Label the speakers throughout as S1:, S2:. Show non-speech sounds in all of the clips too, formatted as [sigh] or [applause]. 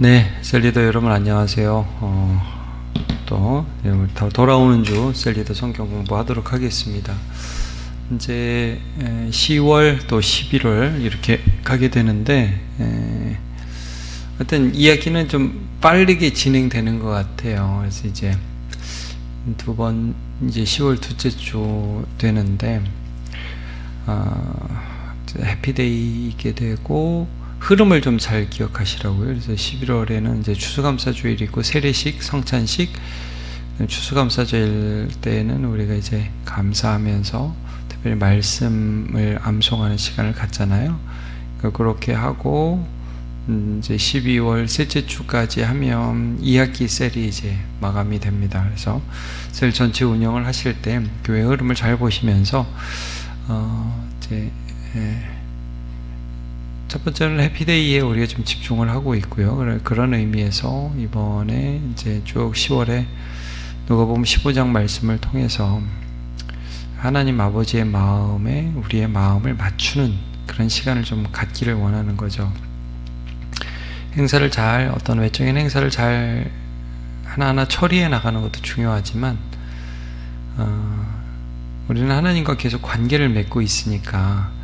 S1: 네, 셀리더 여러분 안녕하세요. 어, 또 돌아오는 주 셀리더 성경 공부하도록 하겠습니다. 이제 10월 또 11월 이렇게 가게 되는데 어떤 이야기는 좀 빠르게 진행되는 것 같아요. 그래서 이제 두 번 이제 10월 둘째 주 되는데 어, 해피데이게 되고 흐름을 좀 잘 기억하시라고요. 그래서 11월에는 이제 추수감사 주일 있고 세례식, 성찬식, 추수감사 주일 때는 우리가 이제 감사하면서 특별히 말씀을 암송하는 시간을 갖잖아요. 그러니까 그렇게 하고 음, 이제 12월 셋째 주까지 하면 2학기 셀이 이제 마감이 됩니다. 그래서 셀 전체 운영을 하실 때 교회 흐름을 잘 보시면서 어 이제 예. 첫 번째는 해피데이에 우리가 좀 집중을 하고 있고요. 그런 의미에서 이번에 이제 쭉 10월에 누가 보면 15장 말씀을 통해서 하나님 아버지의 마음에 우리의 마음을 맞추는 그런 시간을 좀 갖기를 원하는 거죠. 행사를 잘 어떤 외적인 행사를 잘 하나하나 처리해 나가는 것도 중요하지만 어, 우리는 하나님과 계속 관계를 맺고 있으니까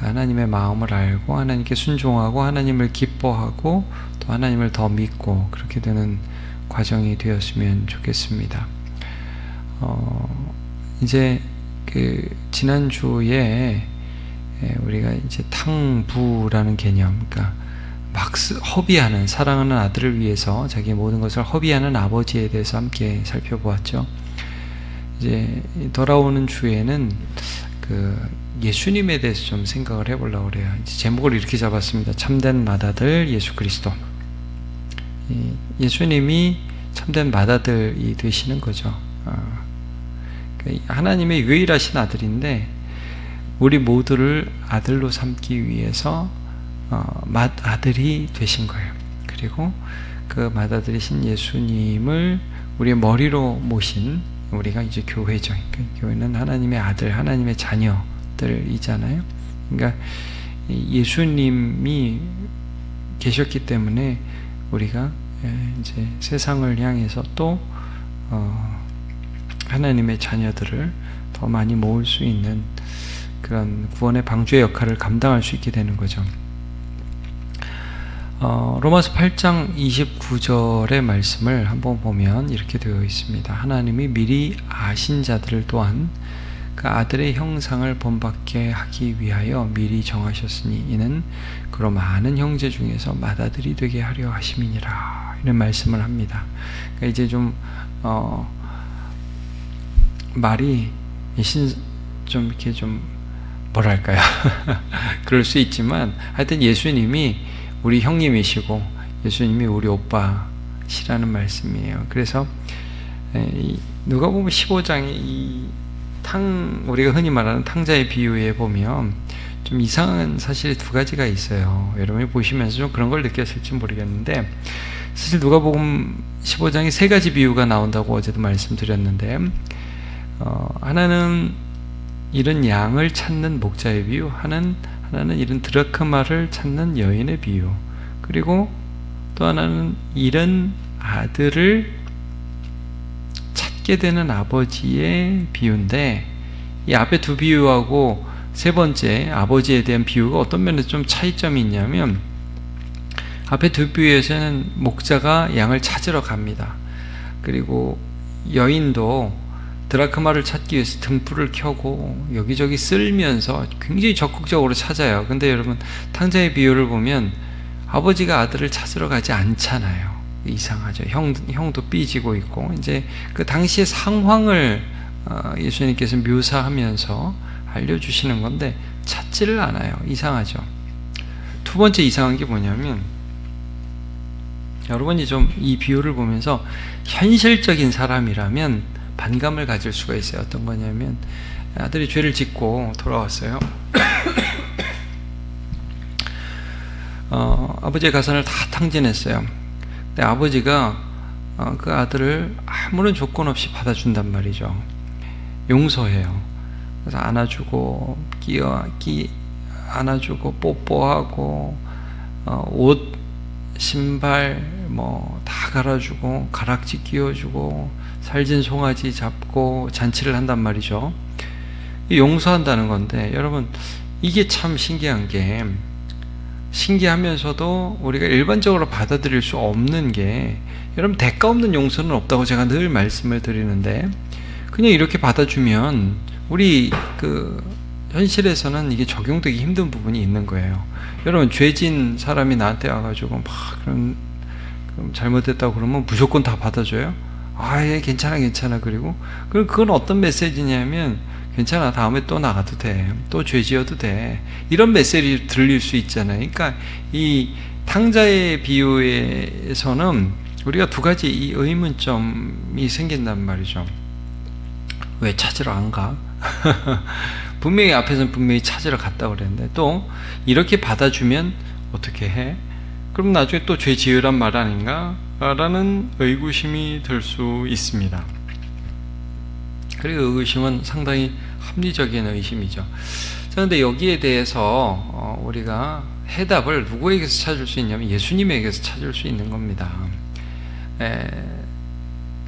S1: 하나님의 마음을 알고 하나님께 순종하고 하나님을 기뻐하고 또 하나님을 더 믿고 그렇게 되는 과정이 되었으면 좋겠습니다. 어, 이제 그 지난주에 우리가 이제 탕부라는 개념, 그러니까 막 허비하는 사랑하는 아들을 위해서 자기 모든 것을 허비하는 아버지에 대해서 함께 살펴보았죠. 이제 돌아오는 주에는 그 예수님에 대해서 좀 생각을 해보려고 그래요. 제목을 이렇게 잡았습니다. 참된 마다들 예수 그리스도. 예수님이 참된 마다들이 되시는 거죠. 어. 그 하나님의 유일하신 아들인데 우리 모두를 아들로 삼기 위해서 어, 맏아들이 되신 거예요. 그리고 그 맏아들이신 예수님을 우리의 머리로 모신 우리가 이제 교회죠. 그러니까 교회는 하나님의 아들, 하나님의 자녀, 것들이잖아요. 그러니까 예수님이 계셨기 때문에 우리가 예, 이제 세상을 향해서 또 어, 하나님의 자녀들을 더 많이 모을 수 있는 그런 구원의 방주의 역할을 감당할 수 있게 되는 거죠. 어, 로마서 8장 29절의 말씀을 한번 보면 이렇게 되어 있습니다. 하나님이 미리 아신 자들을 또한 그 아들의 형상을 본받게 하기 위하여 미리 정하셨으니 이는 그로 많은 형제 중에서 맏아들이 되게 하려 하심이니라 이런 말씀을 합니다. 그러니까 이제 좀 어, 말이 신, 좀 이렇게 좀 뭐랄까요? [laughs] 그럴 수 있지만 하여튼 예수님이 우리 형님이시고 예수님이 우리 오빠시라는 말씀이에요. 그래서 누가 보면 15장에 이 탕 우리가 흔히 말하는 탕자의 비유에 보면 좀 이상한 사실이 두 가지가 있어요. 여러분이 보시면서 좀 그런 걸 느꼈을지 모르겠는데 사실 누가복음 15장에 세 가지 비유가 나온다고 어제도 말씀드렸는데 어, 하나는 이런 양을 찾는 목자의 비유, 하나는 하나는 이런 드라크마를 찾는 여인의 비유, 그리고 또 하나는 이런 아들을 찾게 되는 아버지의 비유인데 이 앞에 두 비유하고 세 번째 아버지에 대한 비유가 어떤 면에서 좀 차이점이 있냐면 앞에 두 비유에서는 목자가 양을 찾으러 갑니다. 그리고 여인도 드라크마를 찾기 위해서 등불을 켜고 여기저기 쓸면서 굉장히 적극적으로 찾아요. 근데 여러분 탕자의 비유를 보면 아버지가 아들을 찾으러 가지 않잖아요. 이상하죠. 형, 형도 삐지고 있고, 이제 그 당시의 상황을 어, 예수님께서 묘사하면서 알려주시는 건데, 찾지를 않아요. 이상하죠. 두 번째 이상한 게 뭐냐면, 여러분이 좀 이 비유를 보면서 현실적인 사람이라면 반감을 가질 수가 있어요. 어떤 거냐면, 아들이 죄를 짓고 돌아왔어요. [coughs] 어, 아버지의 가산을 다 탕진했어요. 근데 아버지가 어, 그 아들을 아무런 조건 없이 받아준단 말이죠. 용서해요. 그래서 안아주고 끼어 끼 안아주고 뽀뽀하고 어, 옷 신발 뭐 다 갈아주고 가락지 끼워주고 살진 송아지 잡고 잔치를 한단 말이죠. 용서한다는 건데 여러분 이게 참 신기한 게 신기하면서도 우리가 일반적으로 받아들일 수 없는 게 여러분 대가 없는 용서는 없다고 제가 늘 말씀을 드리는데 그냥 이렇게 받아주면 우리 그 현실에서는 이게 적용되기 힘든 부분이 있는 거예요. 여러분 죄진 사람이 나한테 와가지고 막 그런 잘못했다고 그러면 무조건 다 받아줘요. 아예 괜찮아 괜찮아 그리고 그건 어떤 메시지냐면 괜찮아 다음에 또 나가도 돼또 죄지어도 돼 이런 메시지 들릴 수 있잖아요. 그러니까 이 탕자의 비유에서는 우리가 두 가지 이 의문점이 생긴단 말이죠. 왜 찾으러 안 가? [laughs] 분명히 앞에서는 분명히 찾으러 갔다 그랬는데 또 이렇게 받아주면 어떻게 해? 그럼 나중에 또 죄 지으란 말 아닌가? 라는 의구심이 들 수 있습니다. 그리고 의구심은 상당히 합리적인 의심이죠. 그런데 여기에 대해서 어, 우리가 해답을 누구에게서 찾을 수 있냐면 예수님에게서 찾을 수 있는 겁니다. 에,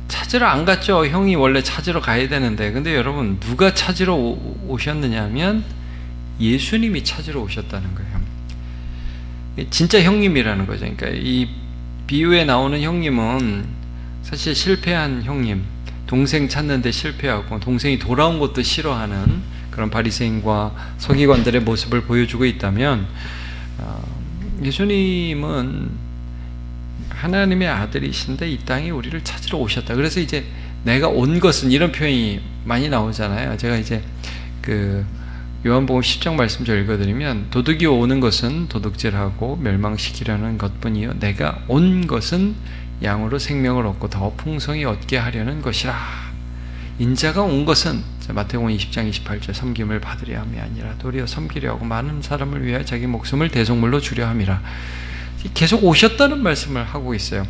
S1: 찾으러 안 갔죠. 형이 원래 찾으러 가야 되는데. 근데 여러분, 누가 찾으러 오, 셨느냐 면 예수님이 찾으러 오셨다는 거예요. 진짜 형님이라는 거죠. 그러니까 이 비유에 나오는 형님은 사실 실패한 형님, 동생 찾는데 실패하고 동생이 돌아온 것도 싫어하는 그런 바리새인과 서기관들의 모습을 보여주고 있다면 어, 예수님은 하나님의 아들이신데 이 땅에 우리를 찾으러 오셨다. 그래서 이제 내가 온 것은 이런 표현이 많이 나오잖아요. 제가 이제 그 요한복음 10장 말씀 좀 읽어드리면 도둑이 오는 것은 도둑질하고 멸망시키려는 것뿐이요. 내가 온 것은 양으로 생명을 얻고 더 풍성히 얻게 하려는 것이라. 인자가 온 것은 마태복음 20장 28절 섬김을 받으려 함이 아니라 도리어 섬기려 하고 많은 사람을 위하여 자기 목숨을 대속물로 주려 함이라. 계속 오셨다는 말씀을 하고 있어요.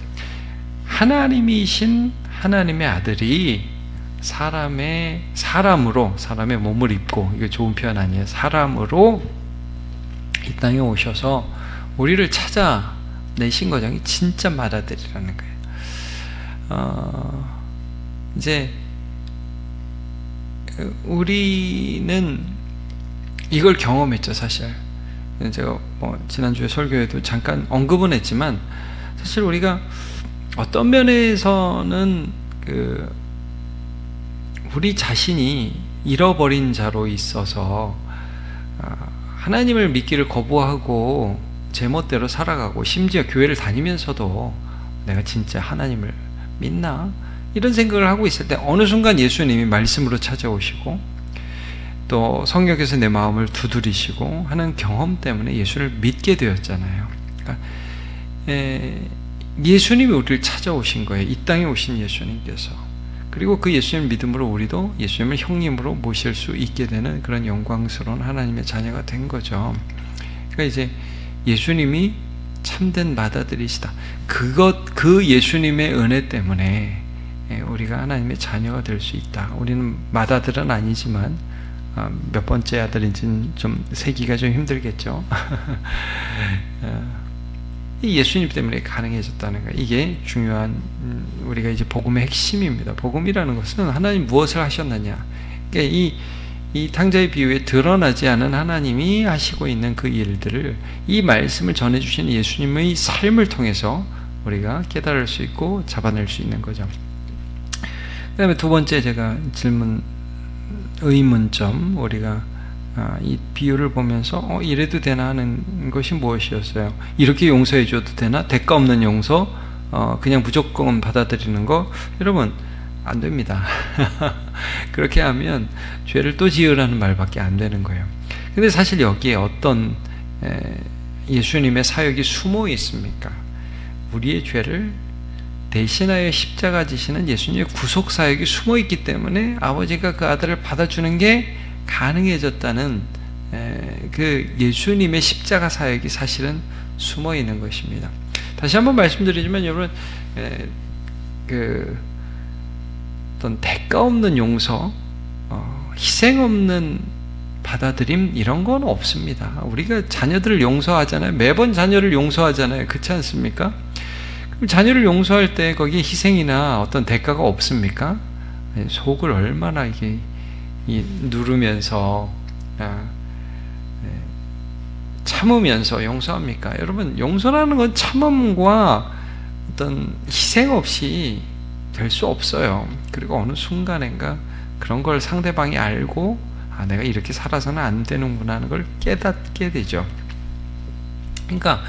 S1: 하나님이신 하나님의 아들이 사람의 사람으로 사람의 몸을 입고 이게 좋은 표현 아니에요. 사람으로 이 땅에 오셔서 우리를 찾아 내신 거죠. 진짜 맏아들이라는 거예요. 어, 이제 우리는 이걸 경험했죠, 사실. 제가 뭐 지난주에 설교에도 잠깐 언급은 했지만 사실 우리가 어떤 면에서는 그 우리 자신이 잃어버린 자로 있어서 아, 하나님을 믿기를 거부하고 제멋대로 살아가고 심지어 교회를 다니면서도 내가 진짜 하나님을 믿나 이런 생각을 하고 있을 때 어느 순간 예수님이 말씀으로 찾아오시고 또 성경에서 내 마음을 두드리시고 하는 경험 때문에 예수를 믿게 되었잖아요. 그러니까 예수님이 우리를 찾아오신 거예요. 이 땅에 오신 예수님께서. 그리고 그 예수님 믿음으로 우리도 예수님을 형님으로 모실 수 있게 되는 그런 영광스러운 하나님의 자녀가 된 거죠. 그러니까 이제 예수님이 참된 맏아들이시다. 그것 그 예수님의 은혜 때문에 우리가 하나님의 자녀가 될 수 있다. 우리는 맏아들은 아니지만 아, 몇 번째 아들인지는 좀 세기가 좀 힘들겠죠. [laughs] 어, 예수님 때문에 가능해졌다는 거 이게 중요한 음, 우리가 이제 복음의 핵심입니다. 복음이라는 것은 하나님 무엇을 하셨느냐. 그러니까 이, 이 탕자의 비유에 드러나지 않은 하나님이 하시고 있는 그 일들을 이 말씀을 전해주시는 예수님의 삶을 통해서 우리가 깨달을 수 있고 잡아낼 수 있는 거죠. 그 다음에 두 번째 제가 질문 의문점 우리가 아, 이 비유를 보면서 어, 이래도 되나 하는 것이 무엇이었어요? 이렇게 용서해 줘도 되나? 대가 없는 용서 어, 그냥 무조건 받아들이는 거 여러분 안 됩니다. [laughs] 그렇게 하면 죄를 또 지으라는 말밖에 안 되는 거예요. 근데 사실 여기에 어떤 에, 예수님의 사역이 숨어 있습니까? 우리의 죄를 대신하여 십자가 지시는 예수님의 구속 사역이 숨어 있기 때문에 아버지가 그 아들을 받아주는 게 가능해졌다는 그 예수님의 십자가 사역이 사실은 숨어 있는 것입니다. 다시 한번 말씀드리지만 여러분 그 어떤 대가 없는 용서, 어, 희생 없는 받아들임 이런 건 없습니다. 우리가 자녀들을 용서하잖아요. 매번 자녀를 용서하잖아요. 그렇지 않습니까? 그럼 자녀를 용서할 때 거기에 희생이나 어떤 대가가 없습니까? 속을 얼마나 이게 누르면서 아, 네, 참으면서 용서합니까? 여러분 용서라는 건 참음과 어떤 희생 없이 될 수 없어요. 그리고 어느 순간인가 그런 걸 상대방이 알고 아 내가 이렇게 살아서는 안 되는구나 하는 걸 깨닫게 되죠. 그러니까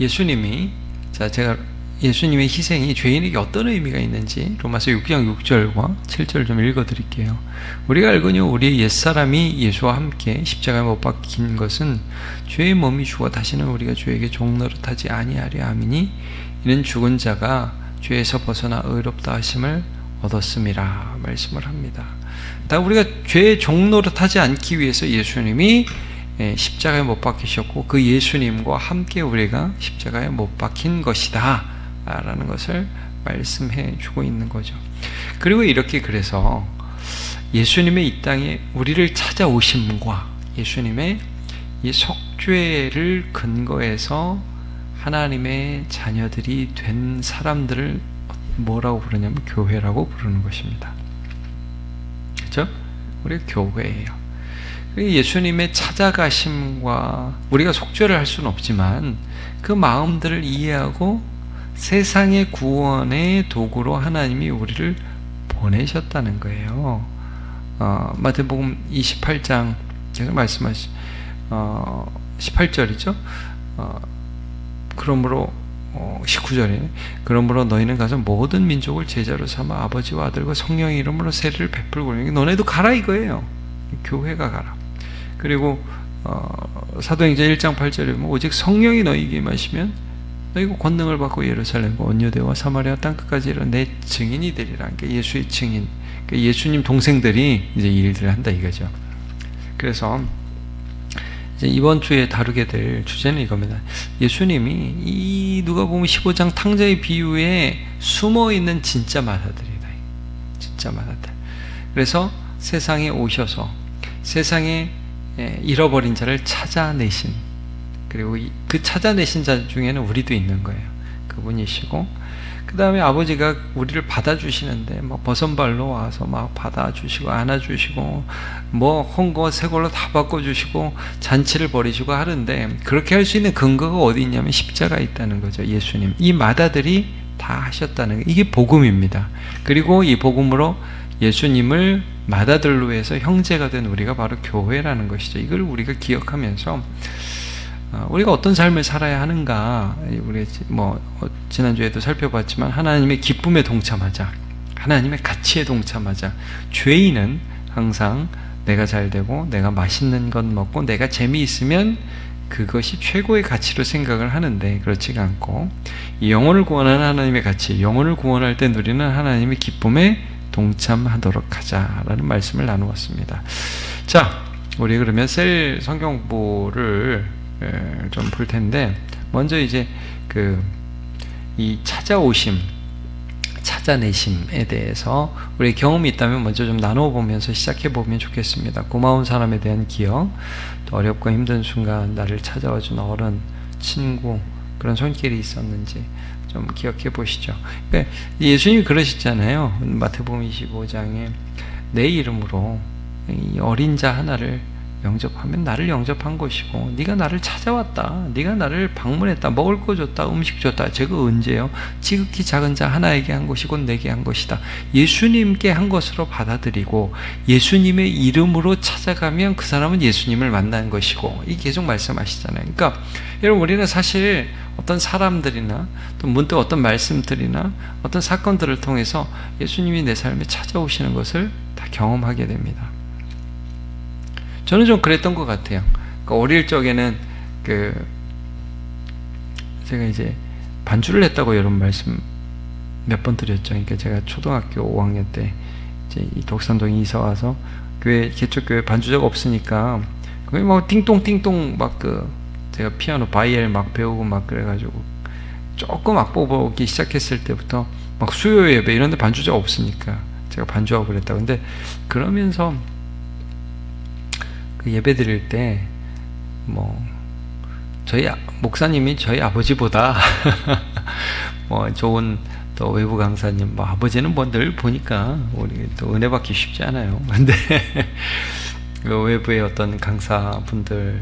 S1: 예수님이 자 제가 예수님의 희생이 죄인에게 어떤 의미가 있는지 로마서 6장 6절과 7절 좀 읽어 드릴게요. 우리가 알거니와 우리의 옛사람이 예수와 함께 십자가에 못 박힌 것은 죄의 몸이 죽어 다시는 우리가 죄에게 종노릇하지 아니하려 함이니 이는 죽은 자가 죄에서 벗어나 의롭다 하심을 얻었음이라 말씀을 합니다. 다 우리가 죄의 종노릇하지 않기 위해서 예수님이 예, 십자가에 못 박히셨고 그 예수님과 함께 우리가 십자가에 못 박힌 것이다 라는 것을 말씀해 주고 있는 거죠. 그리고 이렇게 그래서 예수님의 이 땅에 우리를 찾아오심과 예수님의 이 속죄를 근거해서 하나님의 자녀들이 된 사람들을 뭐라고 부르냐면 교회라고 부르는 것입니다. 그렇죠? 우리 교회예요. 예수님의 찾아가심과 우리가 속죄를 할 수는 없지만 그 마음들을 이해하고 세상의 구원의 도구로 하나님이 우리를 보내셨다는 거예요. 어, 마태복음 28장 계속 말씀하시 어, 18절이죠. 어, 그러므로 어, 19절에 그러므로 너희는 가서 모든 민족을 제자로 삼아 아버지와 아들과 성령의 이름으로 세례를 베풀고 너네도 가라 이거예요. 교회가 가라. 그리고 어, 사도행전 1장 8절에 보면 오직 성령이 너희에게 마시면 너희가 권능을 받고 예루살렘과 온유대와 사마리아 땅 끝까지 이르 내 증인이 되리라. 그러니까 예수의 증인. 그러니까 예수님 동생들이 이제 일들을 한다 이거죠. 그래서 이번 주에 다루게 될 주제는 이겁니다. 예수님이 이 누가 보면 15장 탕자의 비유에 숨어 있는 진짜 마사들이다. 진짜 마사들. 그래서 세상에 오셔서 세상에 잃어버린 자를 찾아내신 그리고 그 찾아내신 자 중에는 우리도 있는 거예요. 그분이시고 그 다음에 아버지가 우리를 받아주시는데 뭐 버선발로 와서 막 받아주시고 안아주시고 뭐 헌거 새걸로 다 바꿔주시고 잔치를 벌이시고 하는데 그렇게 할 수 있는 근거가 어디 있냐면 십자가 있다는 거죠. 예수님 이 마다들이 다 하셨다는 거 이게 복음입니다. 그리고 이 복음으로 예수님을 마다들로 해서 형제가 된 우리가 바로 교회라는 것이죠. 이걸 우리가 기억하면서 어, 우리가 어떤 삶을 살아야 하는가 우리 뭐 어, 지난주에도 살펴봤지만 하나님의 기쁨에 동참하자. 하나님의 가치에 동참하자. 죄인은 항상 내가 잘 되고 내가 맛있는 것 먹고 내가 재미있으면 그것이 최고의 가치로 생각을 하는데 그렇지가 않고 영혼을 구원하는 하나님의 가치 영혼을 구원할 때 누리는 하나님의 기쁨에 동참하도록 하자라는 말씀을 나누었습니다. 자 우리 그러면 셀 성경보를 예, 좀 볼 텐데 먼저 이제 그 이 찾아오심 찾아내심에 대해서 우리 경험이 있다면 먼저 좀 나눠보면서 시작해 보면 좋겠습니다. 고마운 사람에 대한 기억, 또 어렵고 힘든 순간 나를 찾아와 준 어른, 친구 그런 손길이 있었는지 좀 기억해 보시죠. 그러니까 예수님이 그러셨잖아요. 마태복음 25장에 내 이름으로 어린 자 하나를 영접하면 나를 영접한 것이고 네가 나를 찾아왔다. 네가 나를 방문했다. 먹을 거 줬다. 음식 줬다. 제가 언제요? 지극히 작은 자 하나에게 한 것이고 내게 한 것이다. 예수님께 한 것으로 받아들이고 예수님의 이름으로 찾아가면 그 사람은 예수님을 만난 것이고 이 계속 말씀하시잖아요. 그러니까 여러분 우리는 사실 어떤 사람들이나 또 문득 어떤 말씀들이나 어떤 사건들을 통해서 예수님이 내 삶에 찾아오시는 것을 다 경험하게 됩니다. 저는 좀 그랬던 것 같아요. 그러니까 어릴 적에는 그 제가 이제 반주를 했다고 여러분 말씀 몇 번 드렸죠. 그러니까 제가 초등학교 5학년 때 이제 이 독산동에 이사 와서 교회 개척 교회 반주자가 없으니까 그게 막 띵동띵동 막그 제가 피아노 바이엘 막 배우고 막 그래가지고 조금 악보 보기 시작했을 때부터 막 수요 예배 이런 데 반주자가 없으니까 제가 반주하고 그랬다. 근데 그러면서 그 예배 드릴 때 뭐 저희 아- 목사님이 저희 아버지보다 [laughs] 뭐 좋은 또 외부 강사님 뭐 아버지는 뭐 늘 보니까 우리 또 은혜 받기 쉽지 않아요. [laughs] 근데 그 외부의 어떤 강사분들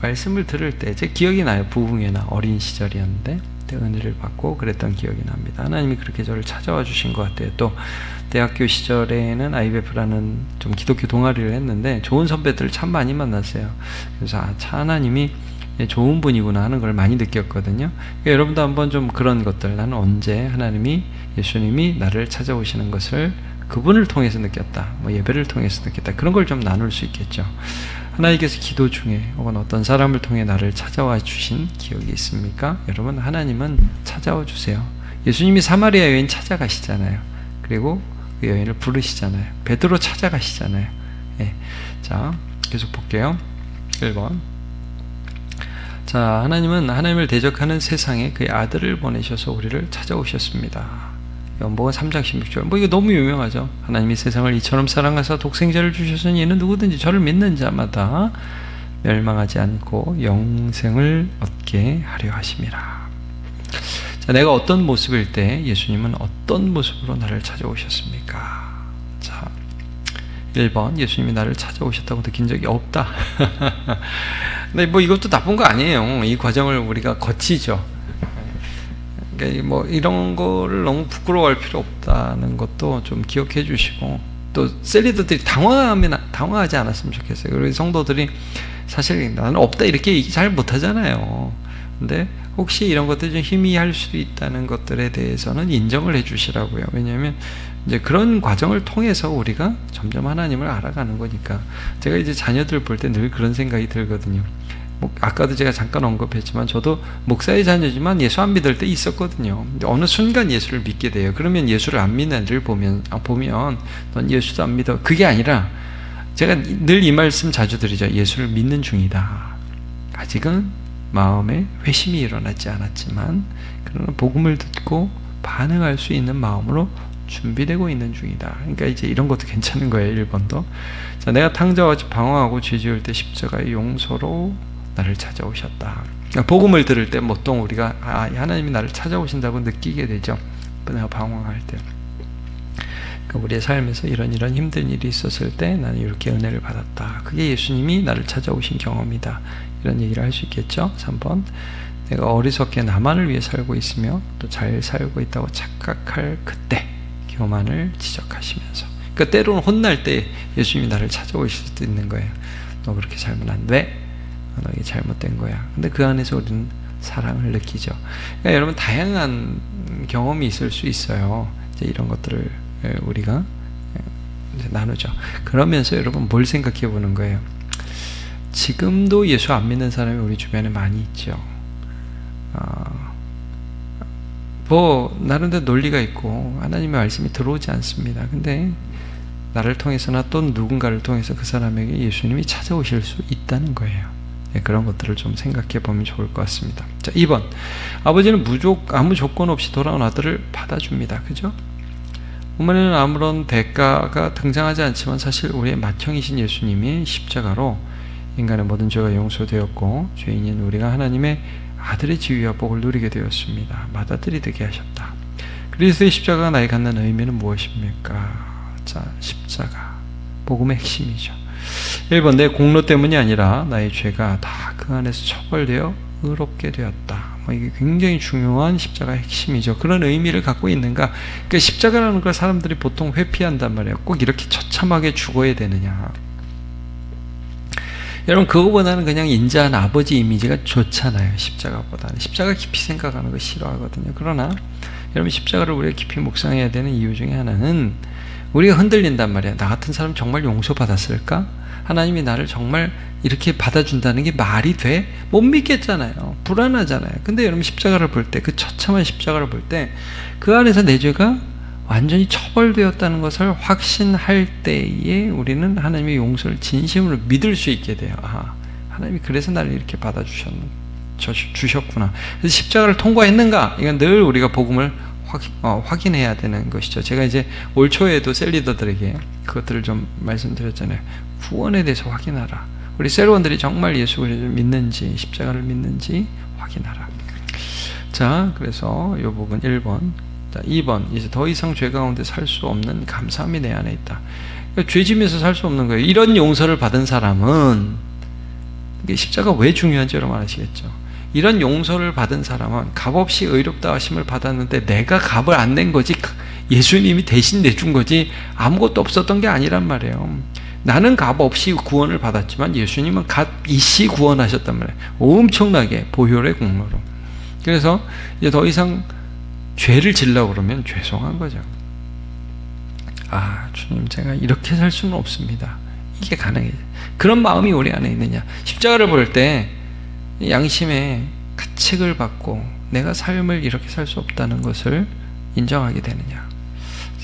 S1: 말씀을 들을 때 제 기억이 나요. 부흥회나 어린 시절이었는데 그때 은혜를 받고 그랬던 기억이 납니다. 하나님이 그렇게 저를 찾아와 주신 것 같아요. 또 대학교 시절에는 IBF라는 좀 기독교 동아리를 했는데 좋은 선배들을 참 많이 만났어요. 그래서 아, 참 하나님이 좋은 분이구나 하는 걸 많이 느꼈거든요. 그러니까 여러분도 한번 좀 그런 것들 나는 언제 하나님이 예수님이 나를 찾아오시는 것을 그분을 통해서 느꼈다. 뭐 예배를 통해서 느꼈다. 그런 걸 좀 나눌 수 있겠죠. 하나님께서 기도 중에 혹은 어떤 사람을 통해 나를 찾아와 주신 기억이 있습니까? 여러분 하나님은 찾아와 주세요. 예수님이 사마리아 여인 찾아가시잖아요. 그리고 그 여인을 부르시잖아요. 베드로 찾아가시잖아요. 예. 자, 계속 볼게요. 1번. 자, 하나님은 하나님을 대적하는 세상에 그의 아들을 보내셔서 우리를 찾아오셨습니다. 연복은 3장 16절. 뭐 이거 너무 유명하죠. 하나님이 세상을 이처럼 사랑하사 독생자를 주셨으니 이는 누구든지 저를 믿는 자마다 멸망하지 않고 영생을 얻게 하려 하심이라. 자, 내가 어떤 모습일 때 예수님은 어떤 모습으로 나를 찾아오셨습니까? 자, 1번 예수님이 나를 찾아오셨다고 느낀 적이 없다. [laughs] 근데 뭐 이것도 나쁜 거 아니에요. 이 과정을 우리가 거치죠. 그러니까 뭐 이런 거를 너무 부끄러워할 필요 없다는 것도 좀 기억해 주시고 또 셀리더들이 당황하면 당황하지 않았으면 좋겠어요. 그리고 성도들이 사실 나는 없다 이렇게 얘기 잘 못하잖아요. 근데 혹시 이런 것들 좀 희미할 수도 있다는 것들에 대해서는 인정을 해 주시라고요. 왜냐하면 이제 그런 과정을 통해서 우리가 점점 하나님을 알아가는 거니까 제가 이제 자녀들 볼 때 늘 그런 생각이 들거든요. 뭐 아까도 제가 잠깐 언급했지만 저도 목사의 자녀지만 예수 안 믿을 때 있었거든요. 어느 순간 예수를 믿게 돼요. 그러면 예수를 안 믿는 애를 보면 아, 보면 넌 예수도 안 믿어. 그게 아니라 제가 늘 이 말씀 자주 드리죠. 예수를 믿는 중이다. 아직은 마음에 회심이 일어나지 않았지만 그러나 복음을 듣고 반응할 수 있는 마음으로 준비되고 있는 중이다. 그러니까 이제 이런 것도 괜찮은 거예요. 1번도. 자, 내가 탕자와 방황하고 죄 지을 때 십자가의 용서로 나를 찾아오셨다. 그러니까 복음을 들을 때 보통 우리가 아, 하나님이 나를 찾아오신다고 느끼게 되죠. 내가 방황할 때. 그러니까 우리의 삶에서 이런 이런 힘든 일이 있었을 때 나는 이렇게 은혜를 받았다. 그게 예수님이 나를 찾아오신 경험이다. 이런 얘기를 할 수 있겠죠. 3번. 내가 어리석게 나만을 위해 살고 있으며 또 잘 살고 있다고 착각할 그때 교만을 지적하시면서 그러니까 때로는 혼날 때 예수님이 나를 찾아오실 수도 있는 거예요. 너 그렇게 살면 안 돼. 너 이게 잘못된 거야. 근데 그 안에서 우리는 사랑을 느끼죠. 그러니까 여러분 다양한 경험이 있을 수 있어요. 이제 이런 것들을 우리가 나누죠. 그러면서 여러분 뭘 생각해 보는 거예요. 지금도 예수 안 믿는 사람이 우리 주변에 많이 있죠. 어, 뭐 나름대로 논리가 있고 하나님의 말씀이 들어오지 않습니다. 근데 나를 통해서나 또 누군가를 통해서 그 사람에게 예수님이 찾아오실 수 있다는 거예요. 네, 그런 것들을 좀 생각해 보면 좋을 것 같습니다. 자, 2번. 아버지는 무조, 아무 조건 없이 돌아온 아들을 받아줍니다. 그죠? 어머니는 아무런 대가가 등장하지 않지만 사실 우리의 맏형이신 예수님이 십자가로 인간의 모든 죄가 용서되었고 죄인인 우리가 하나님의 아들의 지위와 복을 누리게 되었습니다. 맏아들이 되게 하셨다. 그리스도의 십자가가 나에 갖는 의미는 무엇입니까? 자, 십자가. 복음의 핵심이죠. 1번 내 공로 때문이 아니라 나의 죄가 다 그 안에서 처벌되어 의롭게 되었다. 뭐 이게 굉장히 중요한 십자가의 핵심이죠. 그런 의미를 갖고 있는가? 그러니까 십자가라는 걸 사람들이 보통 회피한단 말이에요. 꼭 이렇게 처참하게 죽어야 되느냐? 여러분 그거보다는 그냥 인자한 아버지 이미지가 좋잖아요. 십자가보다는 십자가 깊이 생각하는 거 싫어하거든요. 그러나 여러분 십자가를 우리가 깊이 묵상해야 되는 이유 중에 하나는 우리가 흔들린단 말이야. 나 같은 사람 정말 용서받았을까? 하나님이 나를 정말 이렇게 받아준다는 게 말이 돼? 못 믿겠잖아요. 불안하잖아요. 근데 여러분 십자가를 볼 때, 그 처참한 십자가를 볼 때, 그 안에서 내 죄가 완전히 처벌되었다는 것을 확신할 때에 우리는 하나님의 용서를 진심으로 믿을 수 있게 돼요. 아, 하나님이 그래서 나를 이렇게 받아주셨구나. 그래서 십자가를 통과했는가? 이건 늘 우리가 복음을 확, 어, 확인해야 되는 것이죠. 제가 이제 올 초에도 셀리더들에게 그것들을 좀 말씀드렸잖아요. 구원에 대해서 확인하라. 우리 셀원들이 정말 예수 그리스도를 믿는지 십자가를 믿는지 확인하라. 자, 그래서 이 부분 1번. 자, 2번. 이제 더 이상 죄 가운데 살 수 없는 감사함이 내 안에 있다. 그러니까 죄 지면서 살 수 없는 거예요. 이런 용서를 받은 사람은 십자가 왜 중요한지 여러분 아시겠죠? 이런 용서를 받은 사람은 값없이 의롭다 하심을 받았는데 내가 값을 안 낸 거지 예수님이 대신 내준 거지 아무것도 없었던 게 아니란 말이에요. 나는 값 없이 구원을 받았지만 예수님은 값 이시 구원하셨단 말이에요. 엄청나게 보혈의 공로로. 그래서 이제 더 이상 죄를 질러 그러면 죄송한 거죠. 아, 주님, 제가 이렇게 살 수는 없습니다. 이게 가능해. 그런 마음이 우리 안에 있느냐. 십자가를 볼 때 양심의 가책을 받고 내가 삶을 이렇게 살 수 없다는 것을 인정하게 되느냐.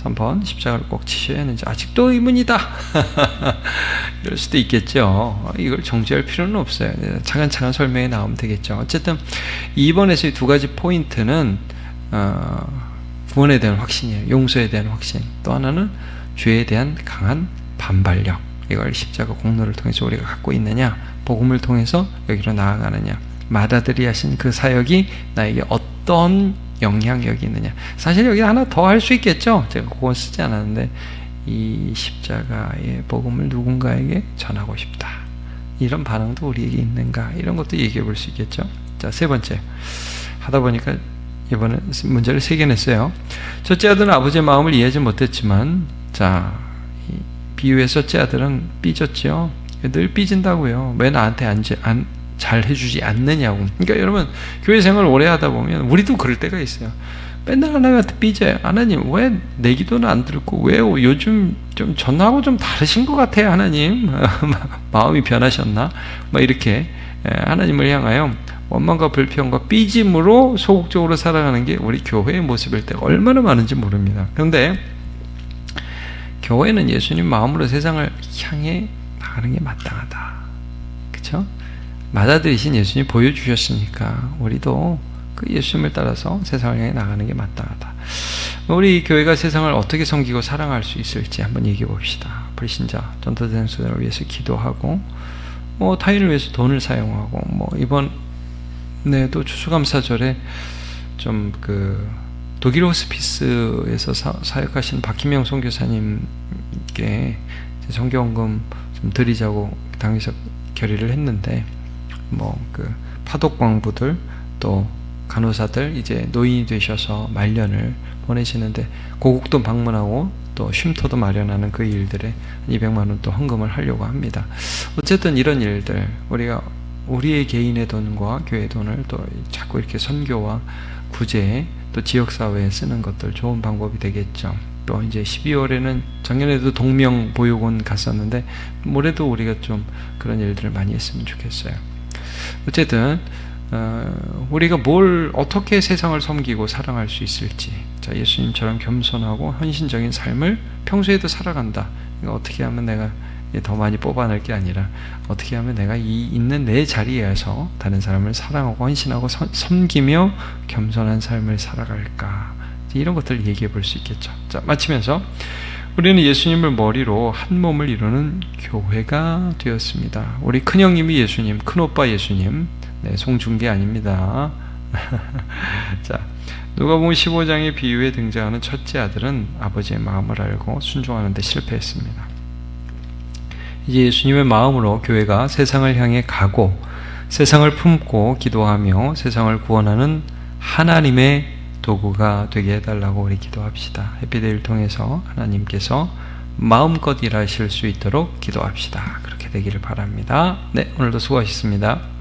S1: 3번 십자가를 꼭 치셔야 하는지 아직도 의문이다. [laughs] 이럴 수도 있겠죠. 이걸 정지할 필요는 없어요. 차근차근 설명이 나오면 되겠죠. 어쨌든 2번에서의 두 가지 포인트는 어, 구원에 대한 확신이에요. 용서에 대한 확신. 또 하나는 죄에 대한 강한 반발력. 이걸 십자가 공로를 통해서 우리가 갖고 있느냐, 복음을 통해서 여기로 나아가느냐, 마다들이 하신 그 사역이 나에게 어떤 영향력이 있느냐. 사실 여기 하나 더 할 수 있겠죠. 제가 그건 쓰지 않았는데 이 십자가의 복음을 누군가에게 전하고 싶다. 이런 반응도 우리에게 있는가? 이런 것도 얘기해 볼 수 있겠죠. 자, 세 번째. 하다 보니까 이번에 문제를 세 개 냈어요. 첫째 아들은 아버지의 마음을 이해하지 못했지만, 자, 비유의 첫째 아들은 삐졌죠. 늘 삐진다고요. 왜 나한테 안, 안, 잘 해주지 않느냐고. 그러니까 여러분, 교회 생활 오래 하다 보면, 우리도 그럴 때가 있어요. 맨날 하나님한테 삐져요. 하나님, 왜 내 기도는 안 들었고, 왜 요즘 좀 전하고 좀 다르신 것 같아요, 하나님. [laughs] 마음이 변하셨나? 막 이렇게 하나님을 향하여 원망과 불평과 삐짐으로 소극적으로 살아가는 게 우리 교회의 모습일 때 얼마나 많은지 모릅니다. 그런데 교회는 예수님 마음으로 세상을 향해 나가는 게 마땅하다. 그렇죠? 맞아들이신 예수님 보여주셨으니까 우리도 그 예수님을 따라서 세상을 향해 나가는 게 마땅하다. 우리 교회가 세상을 어떻게 섬기고 사랑할 수 있을지 한번 얘기해 봅시다. 불신자, 전도대행들을 위해서 기도하고, 뭐 타인을 위해서 돈을 사용하고, 뭐 이번에도 추수감사절에 좀 그 독일 호스피스에서 사, 역하신 박희명 선교사님께 성경금 좀 드리자고 당에서 결의를 했는데 뭐 그 파독 광부들 또 간호사들 이제 노인이 되셔서 말년을 보내시는데 고국도 방문하고 또 쉼터도 마련하는 그 일들에 200만 원 또 헌금을 하려고 합니다. 어쨌든 이런 일들 우리가 우리의 개인의 돈과 교회 돈을 또 자꾸 이렇게 선교와 구제 또 지역 사회에 쓰는 것들 좋은 방법이 되겠죠. 또 이제 12월에는 작년에도 동명 보육원 갔었는데 올해도 우리가 좀 그런 일들을 많이 했으면 좋겠어요. 어쨌든 어, 우리가 뭘 어떻게 세상을 섬기고 사랑할 수 있을지 자 예수님처럼 겸손하고 헌신적인 삶을 평소에도 살아간다. 어떻게 하면 내가 더 많이 뽑아낼 게 아니라 어떻게 하면 내가 이 있는 내 자리에서 다른 사람을 사랑하고 헌신하고 선, 섬기며 겸손한 삶을 살아갈까 이런 것들을 얘기해 볼 수 있겠죠. 자 마치면서 우리는 예수님을 머리로 한 몸을 이루는 교회가 되었습니다. 우리 큰형님이 예수님, 큰오빠 예수님, 네, 송중기 아닙니다. [laughs] 자, 누가복음 15장의 비유에 등장하는 첫째 아들은 아버지의 마음을 알고 순종하는 데 실패했습니다. 이제 예수님의 마음으로 교회가 세상을 향해 가고 세상을 품고 기도하며 세상을 구원하는 하나님의 도구가 되게 해달라고 우리 기도합시다. 해피데이를 통해서 하나님께서 마음껏 일하실 수 있도록 기도합시다. 그렇게 되기를 바랍니다. 네, 오늘도 수고하셨습니다.